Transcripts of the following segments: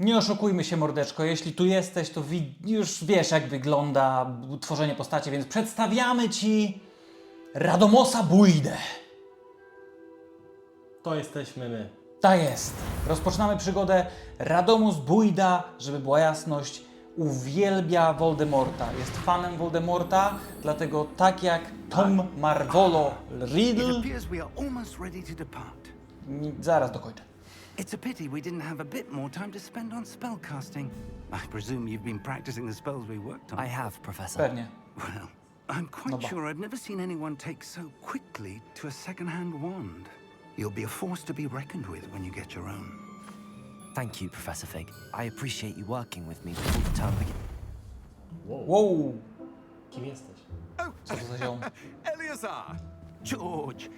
Nie oszukujmy się, mordeczko. Jeśli tu jesteś, to wi- już wiesz, jak wygląda tworzenie postaci, więc przedstawiamy ci Radomosa Bójdę. To jesteśmy my. Tak jest. Rozpoczynamy przygodę. Radomus Bójda, żeby była jasność, uwielbia Voldemorta. Jest fanem Voldemorta, dlatego tak jak Tom Marvolo Riddle... Zaraz dokończę. It's a pity we didn't have a bit more time to spend on spellcasting. I presume you've been practicing the spells we worked on. I have, Professor. Pewnie. Well, I'm quite ba. sure I've never seen anyone take so quickly to a second-hand wand. You'll be a force to be reckoned with when you get your own. Thank you, Professor Fig. I appreciate you working with me before the term begins. Wow, Kim jesteś? co to za ziom? Eleazar! George,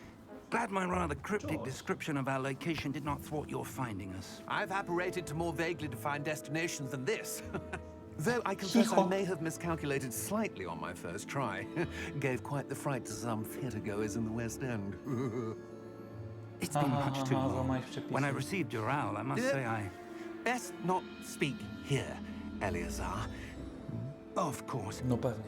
glad my rather cryptic description of our location did not thwart your finding us. I've apparated to more vaguely defined destinations than this. Though I confess I may have miscalculated slightly on my first try. Gave quite the fright to some theatre goers in the West End. It's been Aha, much too aha, long. When I received your owl, I must Yeah. say I... Best not speak here, Eleazar. Hmm? Of course. No pewnie.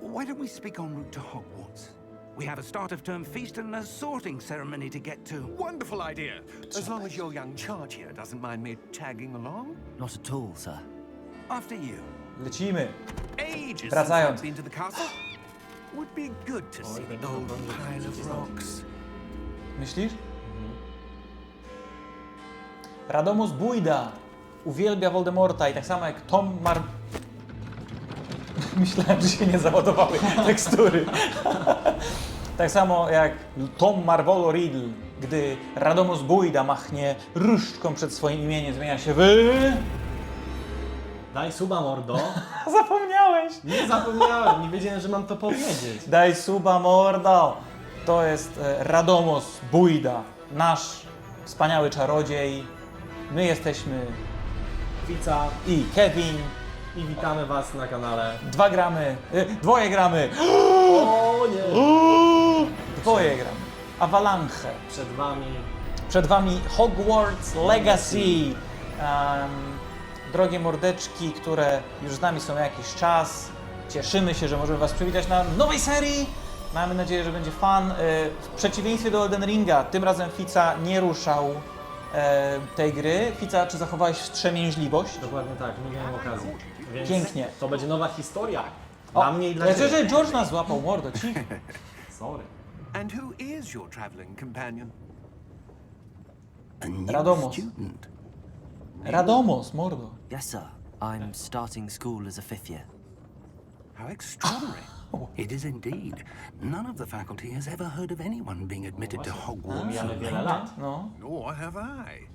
Why don't we speak en route to Hogwarts? We have a start of term feast and a sorting ceremony to get to. Wonderful idea! As long as your young charge here doesn't mind me tagging along. Not at all, sir. After you. Lecimy. Ages since Wracając. I've been to the castle. Would be good to oh, see the old pile of rocks. Myślisz? Mhm. Radomus Bójda uwielbia Voldemorta i tak samo jak Tom Mar... Myślałem, że się nie załadowały tekstury. tak samo jak Tom Marvolo Riddle, gdy Radomus Bójda machnie różdżką przed swoim imieniem, zmienia się w... Daj suba, mordo. Zapomniałeś! Nie zapomniałem, nie wiedziałem, że mam to powiedzieć. Daj suba mordo! To jest e, Radomos Bójda, nasz wspaniały czarodziej. My jesteśmy Fica i Kevin. i witamy was na kanale. Dwa gramy, y, dwoje gramy, O nie! dwoje gramy. Avalanche. Przed wami Przed wami Hogwarts Legacy. Em, drogie mordeczki, które już z nami są jakiś czas. Cieszymy się, że możemy was przywitać na nowej serii. Mamy nadzieję, że będzie fan. Y, W przeciwieństwie do Elden Ringa, tym razem Fica nie ruszał e, tej gry. Fica, czy zachowałeś wstrzemięźliwość? dokładnie tak, nie miałem okazji. Więc Pięknie. To będzie nowa historia. O, Dla mnie i dla ciebie. że George nas złapał, mordo, cicho. Sorry. And who is your travelling companion? A new Radomos. student. Radomos, mordo. Yes, sir. I'm starting school as a fifth year. How extraordinary. Oh. It is indeed. None of the faculty has ever heard of anyone being admitted to oh, Hogwarts. Ah, Mijamy so wiele lat. No. Nor have I.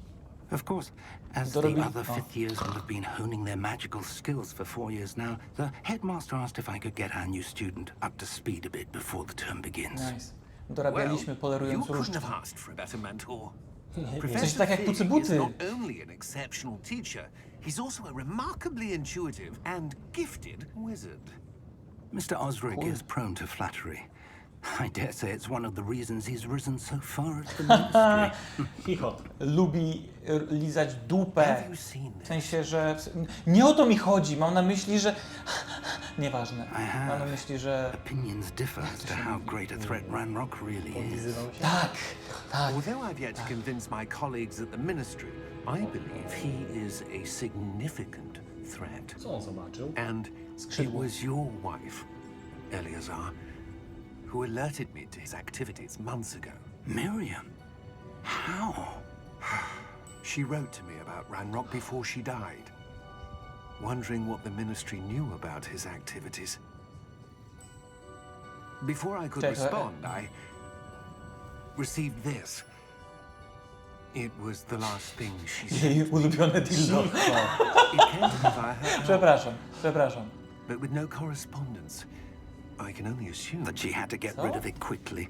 Of course, as Dorobi- the other oh. fifth years will have been honing their magical skills for four years now, the headmaster asked if I could get our new student up to speed a bit before the term begins. Nice. Dorabialiśmy you polerując couldn't różdżki. have asked for a better mentor. Coś tak jak Pucy is Buty. not only an exceptional teacher, he's also a remarkably intuitive and gifted wizard. Mr. Osric is prone to flattery. I dare say it's one of the reasons he's risen so far at the ministry. Chichot. Lubi y, lizać dupę. Have you seen W this? sensie, że. Nie o to mi chodzi. Mam na myśli, że. Nieważne. Mam na myśli, że. Opinions differ as to how great a threat Ranrock really is. Tak, tak. Although I've yet to convince my colleagues at the ministry, I believe he is a significant threat. Co on zobaczył? And it was your wife, Eleazar, who alerted me to his activities months ago. Miriam? How? She wrote to me about Ranrock before she died, wondering what the ministry knew about his activities. Before I could Czekaj, uh, respond, I received this. It was the last thing she said. Jej ulubione dildo. It came via her help, Przepraszam, przepraszam. but with no correspondence. I can only assume That she had to get So? rid of it quickly.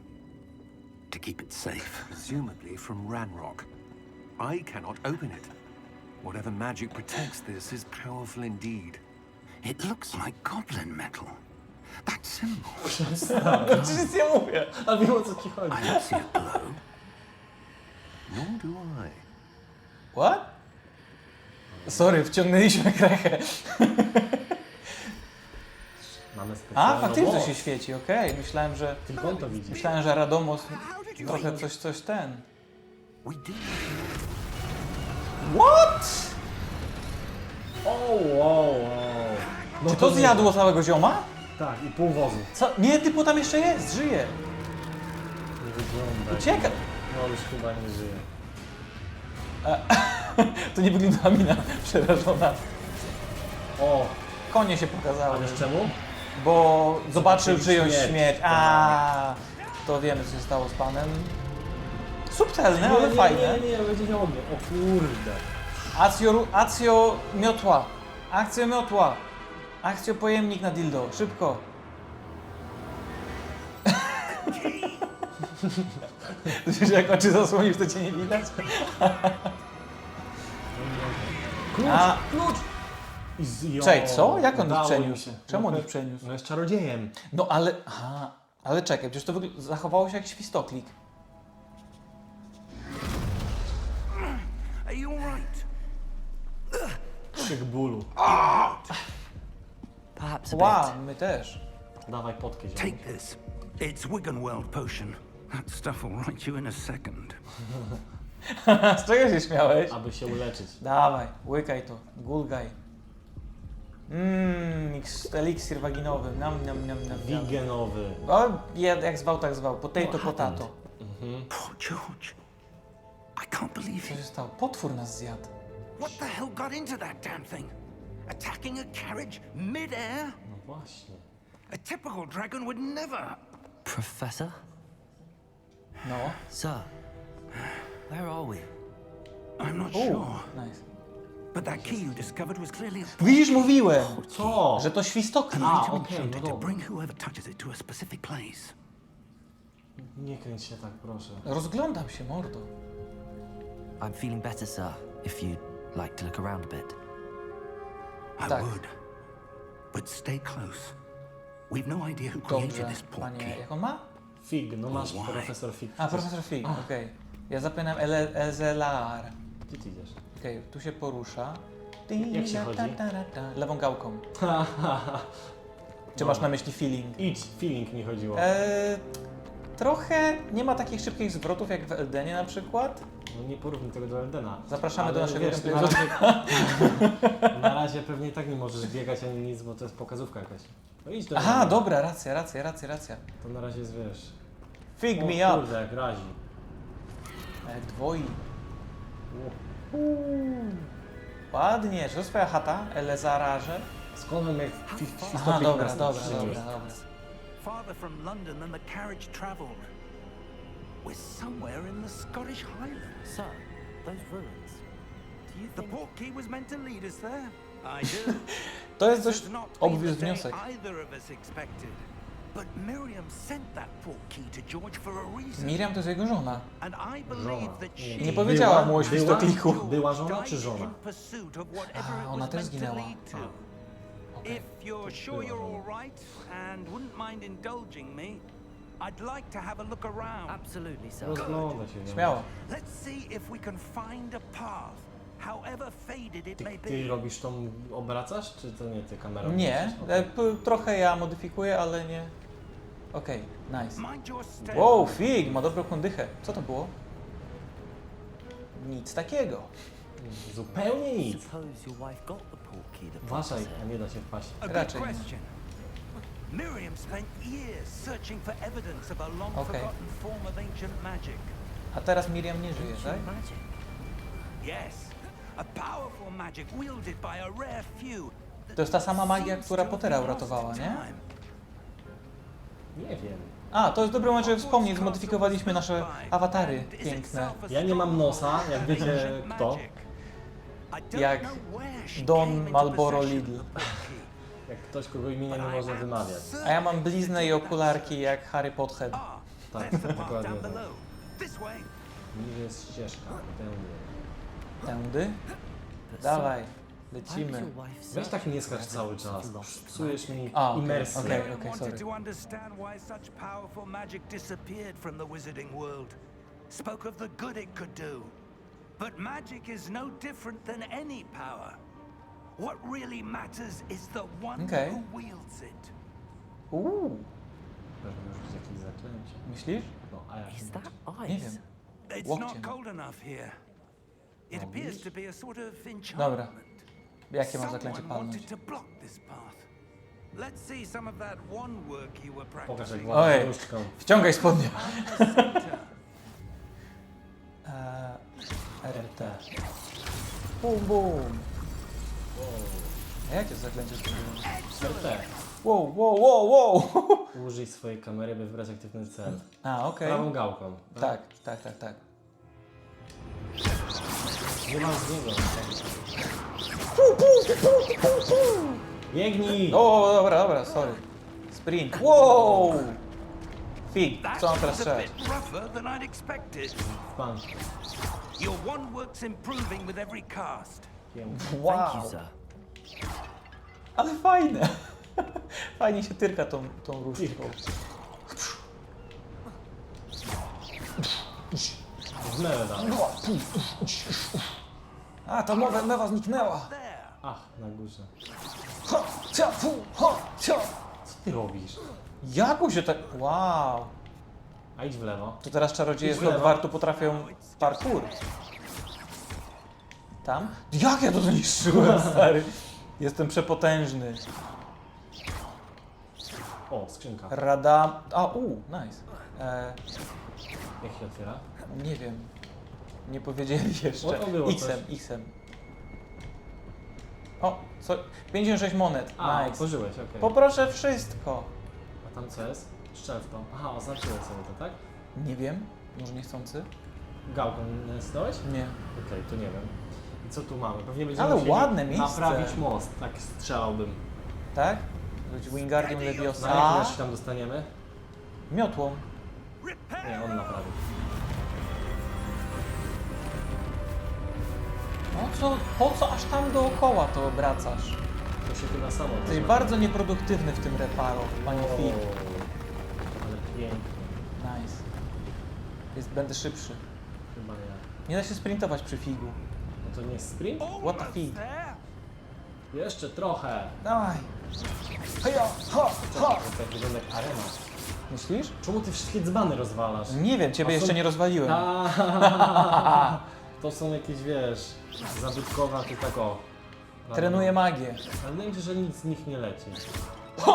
To keep it safe. presumably from Ranrock. I cannot open it. Whatever magic protects this is powerful indeed. It looks like goblin metal. That symbol. Czy nic nie mówię? A wiem o co ci chodzi. I don't see a glow. Nor do I. What? Sorry, wciągnęliśmy krechę. Mamy A, specjalną faktycznie się świeci, okej. Myślałem, że... Tylko on to widzi. Myślałem, że Radomos trochę coś, coś ten... We did. What? O, wow, wow. No Czy to nie- zjadło całego zioma? Tak, i pół wozu. Co? Nie, typu tam jeszcze jest, żyje. Nie wygląda. Ucieka. No już chyba nie żyje. To nie wygląda mina przerażona. O, Konie się a pokazały. wiesz czemu? Bo zobaczył czyjąś śmierć. śmierć. A, to wiemy co się stało z panem. Subtelne, ale nie, fajne. Nie, nie, nie, będzie miał ogień. O kurde. Acjo, ru- acjo miotła. Akcja miotła. Akcja pojemnik na dildo. Szybko. Słyszysz jak oczy zasłonisz, to cię nie widać? Klucz, A. klucz! I z, jo, Czekaj, co? Jak on ich udało przeniósł? się. Czemu on No, ich przeniósł? No jest czarodziejem. No ale, aha, ale czekaj, przecież to wygl- zachowało się jak świstoklik. Are you alright? Krzyk bólu. Perhaps a Wow, my też. Dawaj ziomuś. Take this. It's Wiggenweld potion. That stuff will right you in a second. Z czego się śmiałeś? Aby się uleczyć. Dawaj, łykaj to, gulgaj. Mmm, eliksir waginowy, nam, nam, nam, nam, nam. Wigenowy. O, jed- jak zwał, tak zwał, potato, What potato. Poor George. I can't believe Co it. się stało? Potwór nas zjadł. What the hell got into that damn thing? Attacking a carriage mid-air? No właśnie. A typical dragon would never. Professor? No. Sir, where are we? I'm not sure. nice. But that key you discovered was clearly a Widzisz, mówiłem, Co? że to świstoklik. A, to okej, enchant no to dobra. bring whoever touches it to a specific place. Nie kręć się tak, proszę. Rozglądam się, mordo. I'm feeling better, sir, if you'd like to look around a bit. I Tak. would. But stay close. We've no idea who created Dobrze, this panie, jak on ma? Fig, no masz Why? profesor Fig. A, profesor Fig, okej. Ja zapamiętam Ele- Ezelar. Gdzie ty idziesz? Okej, tu się porusza. Jak się chodzi? Lewą gałką. Czy masz na myśli feeling? Idź, feeling mi chodziło. Eee, trochę nie ma takich szybkich zwrotów jak w Eldenie na przykład. No nie porównuj tego do Eldena. Zapraszamy do naszego wiesz, gameplayu. na razie, na razie pewnie i tak nie możesz biegać ani nic, bo to jest pokazówka jakaś. No idź do Aha, dobra, racja, racja, racja, racja. To na razie jest, wiesz... Fig o, me up. kurde, jak razi. Jak dwoi. Ładnie, czy to twoja chata, Elezararze? Skąd jak fi- Aha, dobra, nas dobra, przyniósł? dobra, dobra. Farther from London than the carriage travelled. We're somewhere in the Scottish Highlands. Sir, those ruins. Do you The think... portkey was meant to lead us there. I do. To jest dość obvious wniosek. either of us expected. But Miriam sent that portkey to George for a reason. Miriam to jest jego żona. And I Żona. believe that she Nie powiedziała mu o Była? świstokliku. Była żona czy żona? in pursuit of whatever A, it ona też meant to zginęła. lead to. Okej. If you're sure you're all right and wouldn't mind indulging me, I'd like to have a look around. Absolutely, sir. Rozgląda się. Śmiało. Let's see if we can find a path, however faded it Ty, may ty be. robisz tą, obracasz, czy to nie ty kamerą? Nie, e, Okej. p- trochę ja modyfikuję, ale nie. Okej, nice. Mind your step. Wow, Fig, ma dobrą kondychę. Co to było? Nic takiego. Zupełnie nic. Suppose your wife got the portkey that brought Uważaj, nie da się wpaść. A good Raczej. question. Miriam spent years searching for evidence of a long Okay. forgotten form of ancient magic. A teraz Miriam nie żyje, tak? Magic. Yes, To jest ta sama magia, która Pottera uratowała, to nie? Nie wiem. A, to jest dobry moment, żeby wspomnieć, zmodyfikowaliśmy nasze awatary piękne. Ja nie mam nosa, jak wiecie kto. Jak Don Marlboro Lidl. Jak ktoś, kogo imienia nie można wymawiać. A ja mam bliznę i okularki jak Harry Potter. Tak, dokładnie tak. Niżej jest ścieżka, tędy. Tędy? Dawaj, lecimy. Weź tak nie skacz cały czas. Psujesz mi A, okej, imersję. okej. Miriam wanted sorry. to understand why such powerful magic disappeared from the wizarding world. Spoke of the good it could do. But magic is no different than any power. What really matters is the one Okay. who wields it. Uuu, Pewnie już jakieś zaklęcie. myślisz? No, a jak Is that Nie ice? wiem. It's not cold enough here. Of Dobra. Jakie mam zaklęcie palnąć? wanted to block this path. Let's see some of that one work you were Pokaż jak practicing. władza Oj. nóżką. Wciągaj spodnie. Eee, RT. Bum, bum. A jakie zaklęcie zrobiłem? RT. Wow, wow, wow, wow. Użyj swojej kamery, by wybrać aktywny cel. A, okej. Prawą gałką. Tak, tak, tak, tak. Nie mam z niego. Biegnij! O, dobra, dobra, sorry. Sprint. Wow! Fig, co mam teraz strzelać? rougher than I'd expected. Pan. Your one work's improving with every cast. Wow! Ale fajne. Fajnie się tyrka tą, tą różdżką. Zmylę dalej. A, ta mowa, mewa zniknęła. Ach, na górze. Ha, cia, fu, ha, cia. Co ty robisz? Jak mu się tak... Wow. A idź w lewo. To teraz czarodzieje Idź z w lewo. Hogwartu potrafią parkour. Tam? Jak ja to zniszczyłem, stary? Jestem przepotężny. O, skrzynka. Rada... A, u, nice. E, Jak się otwiera? nie wiem. Nie powiedzieli jeszcze. O, to było Xem, Xem. O, co? 56 monet. A, nice. otworzyłeś, okej. Poproszę wszystko. A tam co jest? To. Aha, oznaczyłeś sobie to, tak? Nie wiem. Może niechcący? Gałką stałeś? Nie. Okej, to nie wiem. I co tu mamy? Pewnie będziemy Ale musieli ładne miejsce. naprawić most, tak strzelałbym. Tak? Być Wingardium Na jakim Leviosa. tam dostaniemy? Miotłą. Nie, on naprawi. Po co, po co aż tam dookoła to obracasz? To się chyba samo Jesteś rozmawia. bardzo nieproduktywny w tym reparo, panie O, Fig. Ale pięknie. Nice. Jest, będę szybszy. Chyba nie. Nie da się sprintować przy Figu. No to nie jest sprint? What the fig? Jeszcze trochę. Dawaj. Heja, ha, ha. To tak wygląda jak arena. Myślisz? Czemu ty wszystkie dzbany rozwalasz? Nie wiem, ciebie A są- jeszcze nie rozwaliłem. A, To są jakieś, wiesz, zabytkowa, to tak o. Trenuję magię. Ale wydaje mi się, że nic z nich nie leci.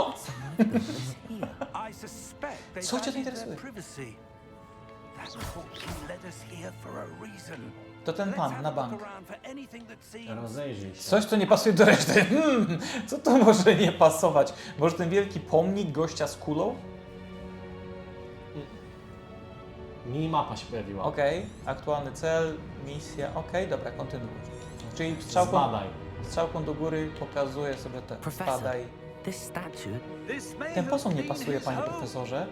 Co cię to interesuje? To ten pan na bank. Rozejrzyj się. Coś, co nie pasuje do reszty. Hmm, co to może nie pasować? Może ten wielki pomnik gościa z kulą? Minimapa się pojawiła. Okej, aktualny cel, misja, okej, dobra, kontynuuj. Czyli strzałką, Zbadaj. strzałką do góry pokazuje sobie te Professor, spadaj. this statue. Ten posąg nie pasuje, panie profesorze.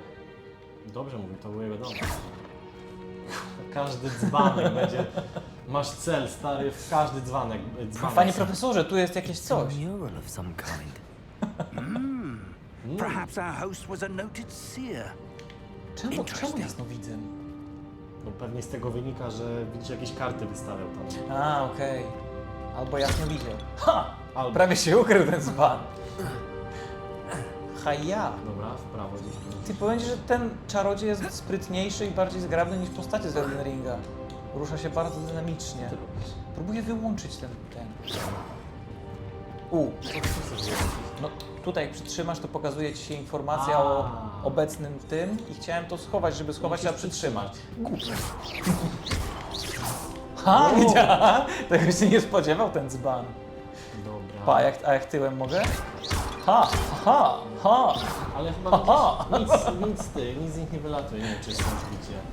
Dobrze mówi, to był jego dom. Każdy dzbanek będzie... Masz cel, stary, w każdy dzbanek. dzbanek. Panie profesorze, tu jest jakieś A coś. mural of some kind. Mm. Perhaps our host was a noted seer. Czemu, czemu Interesting. jasnowidzem? No pewnie z tego wynika, że widzisz jakieś karty wystawiał tam. A, okej. Albo jasno widział. Ha! Albo. Prawie się ukrył ten dzban. Haja. Dobra, w prawo gdzieś tu. Ty powiesz, że ten czarodziej jest sprytniejszy i bardziej zgrabny niż postacie z Elden Ringa. Rusza się bardzo dynamicznie. Co ty robisz? Próbuję wyłączyć ten, ten. U, no tutaj przytrzymasz, to pokazuje ci się informacja o A. obecnym tym i chciałem to schować, żeby schować, a Musisz przytrzymać. Ha, O. widziała? Tego się nie spodziewał ten dzban. Dobra. Pa, jak, a jak tyłem mogę? Ha, ha, ha, Ale chyba Aha. widzisz, nic, nic ty, nic z nich nie wylatuje, nie wiem czy jest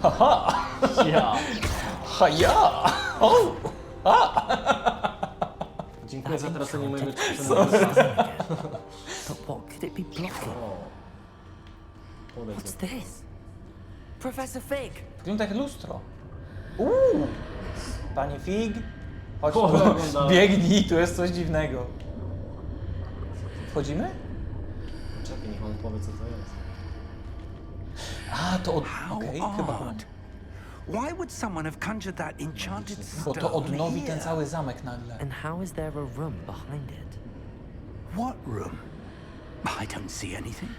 ha, ha, Ja. ha, ja. O, Dziękuję za tracenie mojego Sorry. czasu. But what could it be blocking? O. Podejdź. What's this? Professor Fig! Wygląda jak lustro. Uuu, panie Fig, chodź O, tu, wygląda- biegnij, tu jest coś dziwnego. Wchodzimy? Czekaj, niech on powie co to jest. A, to od... Okej, chyba. odd. Why would someone have conjured that enchanted Bo to stone odnowi here? ten cały zamek nagle. And how is there a room behind it? What room? I don't see anything.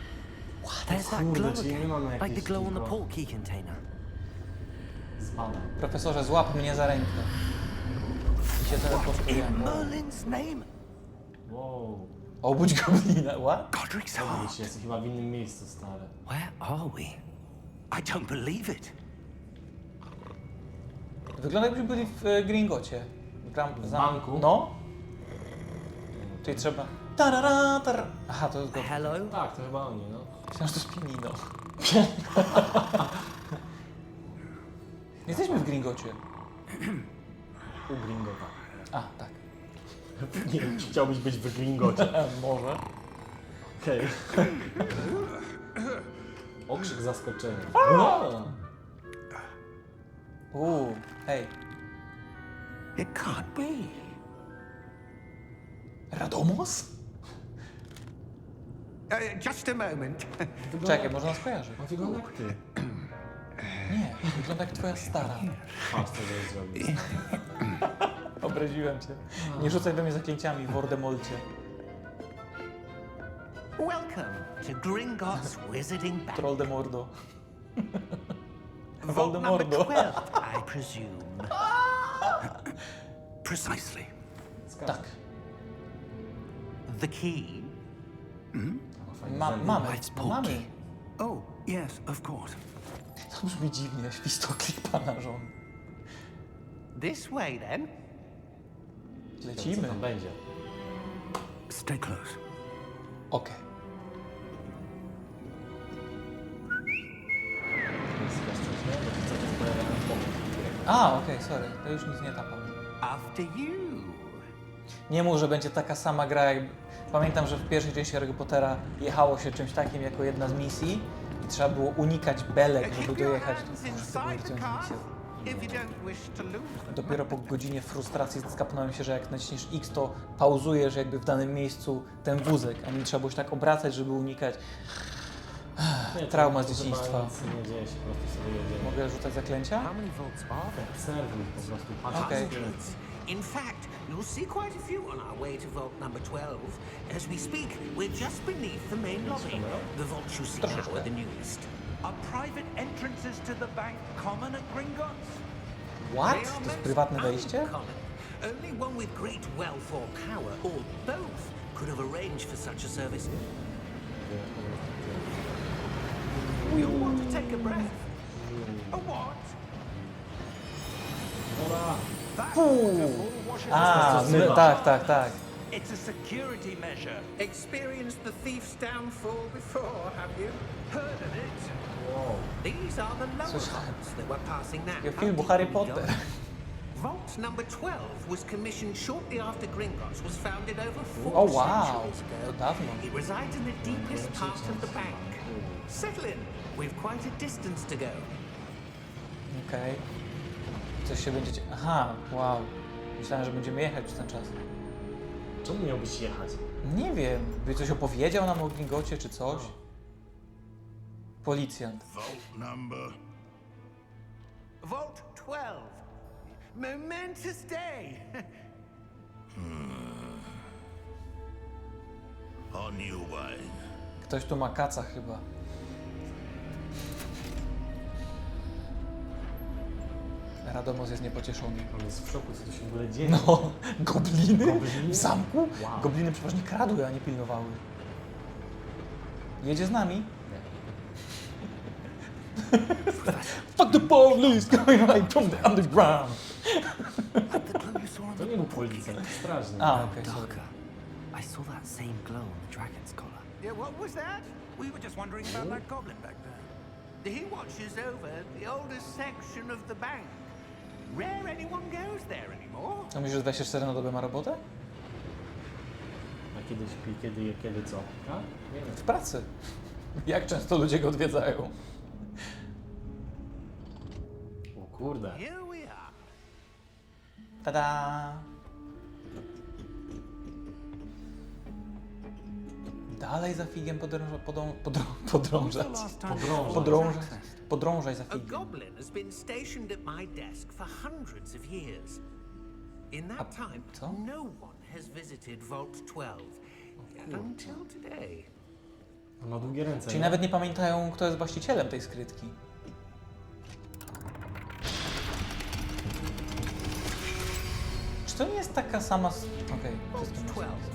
There's that Kurde, glow czyli my again. Like the jakieś glow on the tylko- portkey container. Zbada. Profesorze, złap mnie za rękę. I się In teleportujemy. Merlin's name? Wow. Obudź goblina, what? Godric's heart. Wiecie, chyba w innym miejscu, stary. Where are we? I don't believe it. Wygląda jakbyśmy byli w e, Gringocie. Gram, W zam- banku? No. Czyli trzeba... Tarara, tar... Aha, to jest go... Hello? Tak, to chyba oni, no. Myślałem, że to jest pianino. Jesteśmy w Gringocie. U Gringota. A, tak. Nie wiem, czy chciałbyś być w Gringocie. Może. Okej. Okrzyk zaskoczenia. No. Uuu, hej. It can't be. Radomos? Uh, just a moment. Czekaj, może nas kojarzy. On wygląda jak ty. Nie, wygląda jak twoja stara. Co to. Obraziłem cię. Nie rzucaj do mnie zaklęciami w Wordemolcie. Welcome to Gringotts Wizarding Bank. Troll de Mordo. Voldemordo. 12, I presume. Precisely. Tak. The key? Ma, mamy, mamy. Oh, yes, of course. To brzmi dziwnie, świstoklik pana żon. This way, then. Co Lecimy. tam będzie? Stay close. Okej. To A, okej, sorry. To już nic nie tapam. After you. Nie mów, że będzie taka sama gra jak... Pamiętam, że w pierwszej części Harry Pottera jechało się czymś takim jako jedna z misji i trzeba było unikać belek, żeby dojechać. Lose them. Dopiero po godzinie frustracji skapnąłem się, że jak naciśniesz X, to pauzujesz jakby w danym miejscu ten wózek, a nie trzeba było się tak obracać, żeby unikać. Nie, Trauma z to chyba dzieciństwa. Nic nie dzieje się, po prostu sobie jedziemy. Mogę rzucać zaklęcia? How many vaults are there? Obserwuj po prostu, patrz. Okej. Hundreds. In fact, you'll see quite a few on our way to vault number 12. As we speak, we're just beneath the main lobby. The vault you see now are the newest. Are private entrances to the bank common at Gringotts? What? To jest prywatne wejście? Only one with great wealth or power, or both, could have arranged for such a service. You'll want to take a breath. A what? Dobra. That hmm. Puu. waterfall washes ah, A, my, tak, tak, tak. It's a security measure. Experienced the thief's downfall before, have you? Heard of it? Wow. These are the lower vaults that we're passing now. Filmu deep Harry we? Potter. Vault number 12 was commissioned shortly after Gringotts was founded over four Oh, wow. centuries ago. It resides in the deepest mm, part of the bank. Settle in. We've quite a distance to go. Okej. Coś się będzie... dzie- Aha, wow. Myślałem, że będziemy jechać przez ten czas. Czemu miałbyś jechać? Nie wiem, by coś opowiedział nam o Gringocie czy coś? Policjant. Vault number. Vault 12. Momentous day. On your way. Ktoś tu ma kaca chyba. Radomos jest niepocieszony. On jest w szoku, co tu się w ogóle dzieje. No, gobliny? Gobliny? W zamku? Wow. Gobliny przeważnie kradły, a nie pilnowały. Jedzie z nami? Fuck the police coming right from the underground! On To nie był policjant, to strażnik. A, okej, sorry. Darker. I saw that same glow on the dragon's collar. Yeah, what was that? We were just wondering about that goblin back there. He watches over the oldest section of the bank. Rare anyone goes there anymore. A myślisz, że 24 na dobę ma robotę? A kiedy śpi, kiedy je, kiedy co? A? Nie wiem. W pracy. Jak często ludzie go odwiedzają? O kurde. Here we are. Tada! Dalej za figiem podrąża, podą, podrą, podrążać. Podrążać. Podrążać. Podrążaj za A figiem. goblin has been stationed at my desk for hundreds of years. In that time, co? no one has visited Vault 12 until today. Ma długie ręce. Czyli nie? nawet nie pamiętają, kto jest właścicielem tej skrytki. Czy to nie jest taka sama... s- Okej, wszystko Vault ma 12.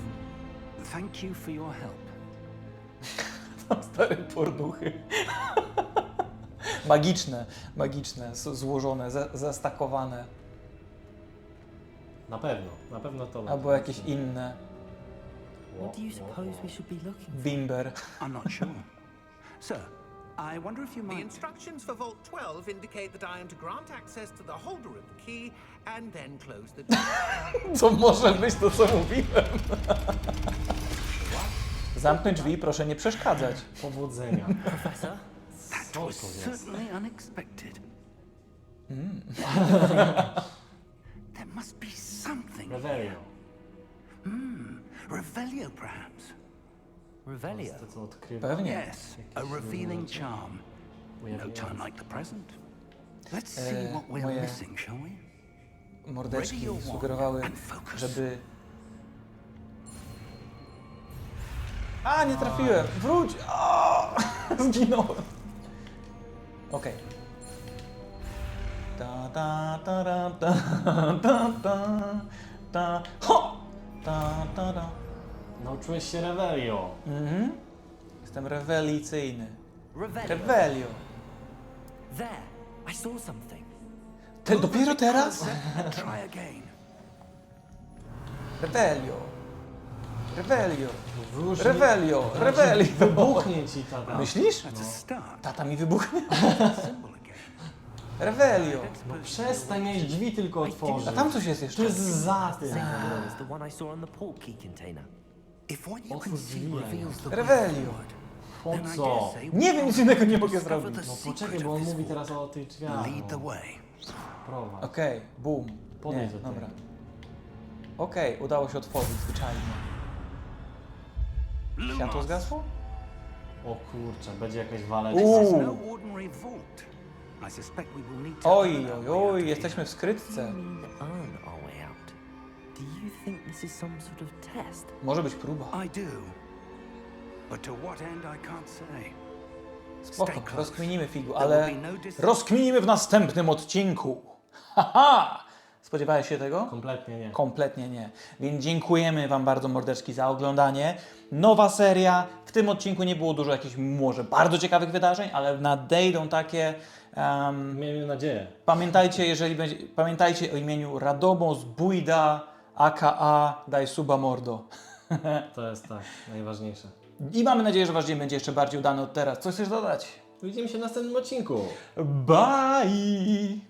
Thank you for your help. Stare pornuchy. magiczne, magiczne, złożone, za- zastakowane. Na pewno, na pewno to. Albo jakieś inne. What do you suppose we should be looking for? Bimber. I'm not sure. Sir, I wonder if you The might. instructions for Vault 12 indicate that I am to grant access to the holder of the key and then close the door. Co może być to, co mówiłem? Zamknąć drzwi, proszę nie przeszkadzać. Powodzenia. Professor? Co to was jest? certainly unexpected. there must be something. Revelio. Revelio, perhaps. Revelio? To co odkrywa. Pewnie. Yes, a revealing charm. No time like the present. Let's see Eh, what we're missing, shall we? Mordeczki sugerowały, żeby... A, nie trafiłem! Wróć! O! Zginąłem. Okej. Ta, ta, ta, ra, ta, ta, ta, ta, ho! Ta, ta, ta. Nauczyłeś się Revelio. Mhm. Jestem rewelicyjny. Revelio? Revelio. There! I saw something. Te, dopiero teraz? Try again. Revelio. Wróż Revelio. Revelio. Wybuchnie ci tata. Myślisz? Tata mi wybuchnie. Revelio. No przestań mieć drzwi tylko otworzyć. A tam coś jest To jeszcze. jest za tym. Forward, Po co? Nie wiem, nic innego nie mogę zrobić. No poczekaj, bo on mówi teraz o tych drzwiach. No. Prowadź. Okej, boom. Podejdź do tego. Okej, udało się otworzyć zwyczajnie. Światło zgasło? O kurczę, będzie jakaś waleczka. Uuu. No Oj, oj, oj, jesteśmy w skrytce. Może być próba. Spoko, rozkminimy figu, ale no rozkminimy w następnym odcinku. Haha! Spodziewałeś się tego? Kompletnie nie. Kompletnie nie. Więc dziękujemy Wam bardzo mordeczki za oglądanie. Nowa seria. W tym odcinku nie było dużo jakichś może bardzo ciekawych wydarzeń, ale nadejdą takie. Um, Miejmy nadzieję. pamiętajcie, jeżeli będzie, pamiętajcie o imieniu Radomos Bójda, aka Daj Suba Mordo. To jest tak, najważniejsze. I mamy nadzieję, że Wasz dzień będzie jeszcze bardziej udany od teraz. Coś chcesz dodać? Widzimy się w następnym odcinku. Bye!